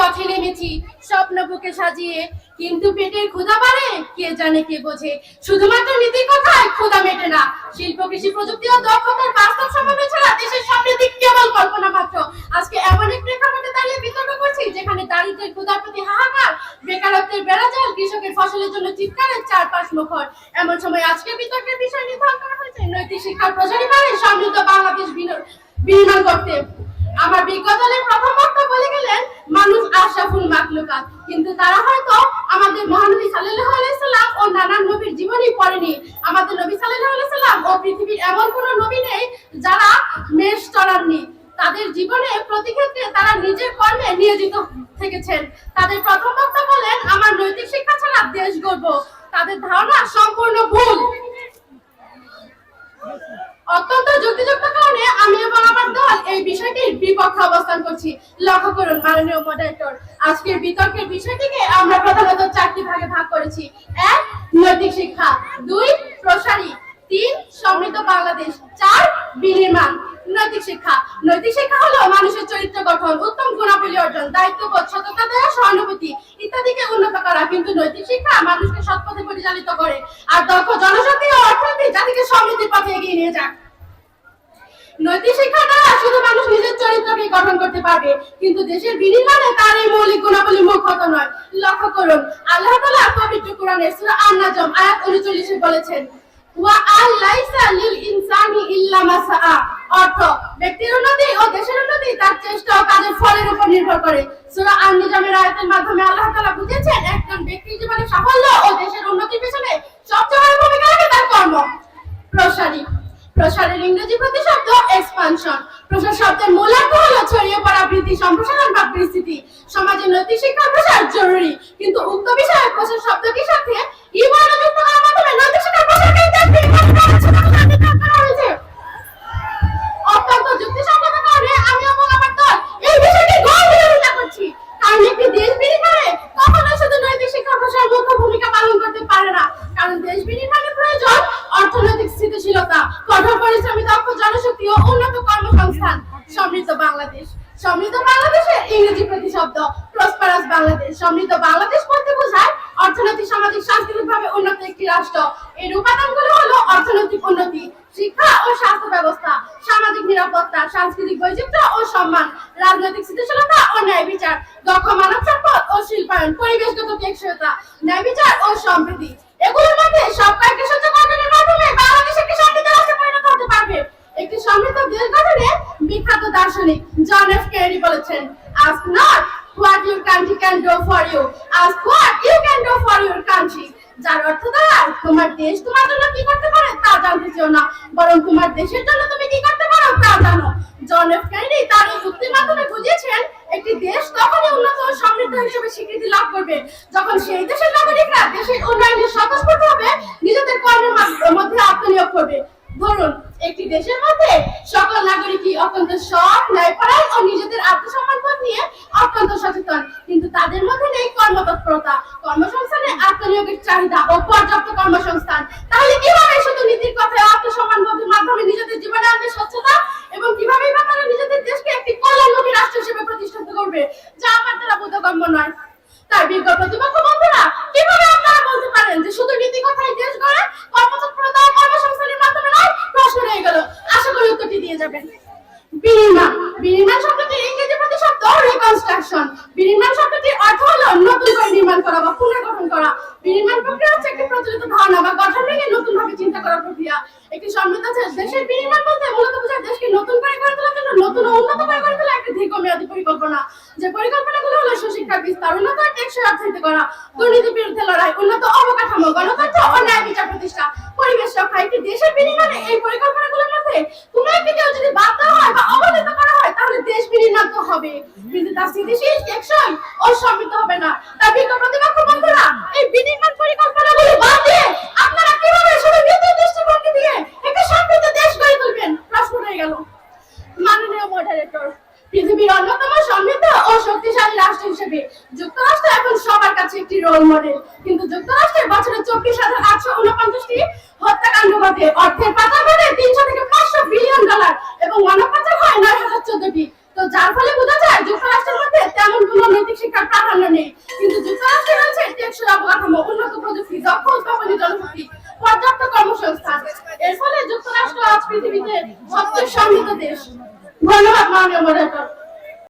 পথে নেমেছি, স্বপ্ন বুকে সাজিয়ে। কিন্তু পেটের ক্ষুধা বাড়ে, কে জানে কে বোঝে। শুধুমাত্র নীতির কথায় ক্ষুধা মেটে না, শিল্প, কৃষি প্রযুক্তি ও দক্ষতার বাস্তব সমাবেশ ছাড়া দেশের সমৃদ্ধি কেবল কল্পনা মাত্র আজকে এমন এক প্রেক্ষাপটে দাঁড়িয়ে বিতর্ক করছি, যেখানে দারিদ্রের ক্ষুধার প্রতি হাহাকার, বেকারত্বের বেড়াজাল, কৃষকের ফসলের জন্য চিৎকারের চারপাশ মুখর। এমন সময় আজকে বিতর্কের বিষয় নির্ধারণ করা হয়েছে, নৈতিক শিক্ষার প্রচারী পারে সমৃদ্ধ বাংলাদেশ বিন- বিনির্মাণ করতে। আমার বিজ্ঞতলের প্রথম বক্তা বলে গেলেন মানুষ আশরাফুল মাকলুকাত কিন্তু তারা হয়তো আমাদের মহানবী সাল্লাল্লাহু আলাইহি সাল্লাম ও নানান নবীর জীবনী পড়েনি। আমাদের নবী সাল্লাল্লাহু আলাইহি সাল্লাম ও পৃথিবীর এমন কোন নবী নেই যারা মেষ চড়াননি। তাদের জীবনে প্রতি ক্ষেত্রে তারা নিজের কর্মে নিয়োজিত থেকেছেন। তাদের প্রথম বক্তা বলেন, আমার নৈতিক শিক্ষা ছাড়া দেশ গর্ব তাদের ধারণা সম্পূর্ণ ভুল। অত্যন্ত যুক্তিযুক্ত কারণে আমি এবং আমার দল এই বিষয়টির বিপক্ষে অবস্থান করছি। লক্ষ্য করুন, মাননীয় মডারেটর আজকের বিতর্কের বিষয়টিকে আমরা প্রধানত চারটি ভাগে ভাগ করেছি। এক, নৈতিক শিক্ষা। দুই, প্রসারী। তিন, সমৃদ্ধ বাংলাদেশ। চার, বিনির্মাণ। নৈতিক শিক্ষা। নৈতিক শিক্ষা হলো মানুষের চরিত্র গঠন, উত্তম গুণাবলী অর্জন, দায়িত্ববোধ সততা দেওয়া সহানুভূতি ইত্যাদিকে উন্নত করা। কিন্তু নৈতিক শিক্ষা মানুষকে সৎ পথে পরিচালিত করে আর দক্ষ জনশক্তি ও অর্থনীতি জাতিকে সমৃদ্ধির পথে এগিয়ে নিয়ে যায় নৈতিক শিক্ষা দ্বারা শুধু মানুষ নিজের চরিত্রকে গঠন করতে পারবে, কিন্তু দেশের বিনির্মাণে তার এই মৌলিক গুণাবলী মুখ্যত নয়। লক্ষ্য করুন, আল্লাহ তাআলা পবিত্র কোরআনের সূরা আন-নাজম আয়াত 39 বলেছেন, ওয়া আল্লাইসা লিল ইনসানি ইল্লা মা অর্থ, ব্যক্তির উন্নতি ও দেশের উন্নতি তার চেষ্টা ও কাজের ফলের উপর নির্ভর করে। সূরা আন-নিজামের আয়াতের মাধ্যমে আল্লাহ তাআলা বুঝিয়েছেন, একজন ব্যক্তির জীবনে সাফল্য ও দেশের উন্নতির পেছনে সবচেয়ে বড় ভূমিকা রাখে তার কর্ম। প্রসারী। প্রসারের ইংরেজি প্রতিশব্দ এক্সপানশন প্রসার শব্দের মূল অর্থ হলো ছড়িয়ে পড়া বৃদ্ধি, সম্প্রসারণ বা বিস্তৃতি। সমাজে নৈতিক শিক্ষার প্রসার জরুরি, কিন্তু উক্ত বিষয়ে প্রসার শব্দটির সাথে ই বর্ণ যুক্ত করার মাধ্যমে নৈতিক শিক্ষার প্রসারকে ইত্যাদি করা হয়েছে অত্যন্ত যুক্তিসঙ্গত কারণে আমি এবং আমার দল এই বিষয়টি ঘোর বিরোধিতা করছি কারণ একটি দেশ বিনির্মাণে কখনো শুধু নৈতিক শিক্ষা প্রসার মুখ্য ভূমিকা পালন করতে পারে না কারণ দেশ বিনির্মাণে প্রয়োজন অর্থনৈতিক স্থিতিশীলতা কঠোর পরিশ্রমী দক্ষ জনশক্তি ও উন্নত কর্মসংস্থান সমৃদ্ধ বাংলাদেশ। সমৃদ্ধ বাংলাদেশের ইংরেজি প্রতিশব্দ প্রসপারাস বাংলাদেশ। সমৃদ্ধ বাংলাদেশ বলতে বোঝায় অর্থনৈতিক, সামাজিক সাংস্কৃতিক ভাবে উন্নত একটি রাষ্ট্র। এর উপাদানগুলো হলো অর্থনৈতিক উন্নতি, শিক্ষা ও স্বাস্থ্য ব্যবস্থা, সামাজিক নিরাপত্তা, সাংস্কৃতিক বৈচিত্র্য ও সম্মান, রাজনৈতিক স্থিতিশীলতা ও ন্যায় বিচার, দক্ষ মানব সম্পদ ও শিল্পায়ন, পরিবেশগত টেকসইতা ন্যায় বিচার ও সম্প্রীতি এগুলোর মধ্যে সব কয়েকটি সহ্য গঠনের মাধ্যমে বাংলাদেশ একটি সমৃদ্ধ রাষ্ট্রে পরিণত হতে পারবে। একটি সমৃদ্ধ দেশ গঠনে বিখ্যাত জন এফ কেনেডি বলেছেন ask not what your country can do for you ask what you can do for your country. যার অর্থ দাঁড়ায় তোমার দেশ তোমার জন্য কি করতে পারে তা জানতে চেও না, বরং তোমার দেশের জন্য তুমি কি করতে পারো তা জানো। জন এফ কেনেডি তার এই যুক্তির মাধ্যমে বুঝিয়েছেন, একটি দেশ তখনই উন্নত ও সমৃদ্ধ হিসেবে স্বীকৃতি লাভ করবে, যখন সেই দেশের নাগরিকরা দেশের উন্নয়নে স্বতঃস্ফূর্তভাবে নিজেদের কর্মের মধ্যে আত্মনিয়োগ করবে। ধরুন, একটি দেশের মধ্যে সকল নাগরিকই অত্যন্ত সৎ, ন্যায়পরায়ণ ও নিজেদের নিয়ে অত্যন্ত সচেতন। কিন্তু তাদের মধ্যে নেই কর্মতৎপরতা। কর্মসংস্থানে আত্মনিয়োগের চাহিদা ও পর্যাপ্ত কর্মসংস্থান। তাহলে কীভাবে শুধু নীতির কথায় মাধ্যমে নিজেদের জীবনে আনবে স্বচ্ছতা? এবং কীভাবে বা তারা নিজেদের দেশকে একটি কল্যাণমুখী রাষ্ট্র হিসেবে প্রতিষ্ঠিত করবে? যা আমার দ্বারা বোধগম্য নয়। তার বিজ্ঞ প্রতিপক্ষ বন্ধুরা, কীভাবে আপনারা বলতে পারেন যে শুধু নীতি কথাই দেশ গড়ে, কর্মতৎপরতা ও কর্মসংস্থানের মাধ্যমে নয়? প্রশ্ন রয়ে গেল। আশা করি উত্তরটি দিয়ে যাবেন। বিনির্মাণ বিনির্মাণ শব্দটির ইংরেজি প্রতিশব্দ রিকনস্ট্রাকশন বিনির্মাণ শব্দটির অর্থ হলো নতুন করে নির্মাণ করা বা পুনর্গঠন করা। বিনির্মাণ প্রক্রিয়া হচ্ছে একটি প্রচলিত ধারণা বা গঠন ভেঙে নতুন ভাবে চিন্তা করার প্রক্রিয়া। একটি সমৃদ্ধ দেশ- দেশের বিনির্মাণ বলতে মূলত বোঝায় দেশকে নতুন করে গড়ে তোলার জন্য নতুন ও উন্নত করে গড়ে তোলা একটি দীর্ঘমেয়াদী পরিকল্পনা। যে পরিকল্পনাগুলো হলো সুশিক্ষার বিস্তার, উন্নত টেকসই অর্থনীতি করা, দুর্নীতির বিরুদ্ধে লড়াই, উন্নত অবকাঠামো, গণতন্ত্র ও ন্যায় বিচার প্রতিষ্ঠা, পরিবেশ রক্ষা। একটি দেশের বিনির্মাণে এই পরিকল্পনাগুলোর মধ্যে কোনো যদি দেওয়া হয় বা অবহেলিত করা হয়, তাহলে দেশ বিনির্মাণ হবে। কিন্তু তা স্থিতিশীল টেকসই ও সমৃদ্ধ হবে না। তার বিজ্ঞ প্রতিপক্ষ বন্ধুরা, এই বিনির্মাণ পরিকল্পনাগুলি বাদ দিয়ে আপনারা কীভাবে শুধু নীতির দৃষ্টিভঙ্গি দিয়ে একটি সমৃদ্ধ দেশ গড়ে তুলবেন? প্রশ্ন রয়ে গেল। মাননীয় মডারেটর পৃথিবীর অন্যতম সমৃদ্ধ ও শক্তিশালী রাষ্ট্র হিসেবে যুক্তরাষ্ট্র এখন সবার কাছে একটি রোল মডেল কিন্তু যুক্তরাষ্ট্রের বছরে চব্বিশ হাজার আটশো উনপঞ্চাশটি হত্যাকাণ্ড ঘটে। অর্থের পাচার ঘটে তিনশো থেকে পাঁচশো বিলিয়ন ডলার এবং মানব পাচার হয় নয় হাজার চোদ্দটি তো যার ফলে বোঝা যায় যুক্তরাষ্ট্রের মধ্যে তেমন কোনো নৈতিক শিক্ষার প্রাধান্য নেই কিন্তু যুক্তরাষ্ট্রে রয়েছে টেকসই অবকাঠামো উন্নত প্রযুক্তি দক্ষ উদ্ভাবনী জনশক্তি, পর্যাপ্ত কর্মসংস্থান। এর ফলে যুক্তরাষ্ট্র আজ পৃথিবীতে সবচেয়ে সমৃদ্ধ দেশ। ধন্যবাদ, মাননীয় মডারেটর।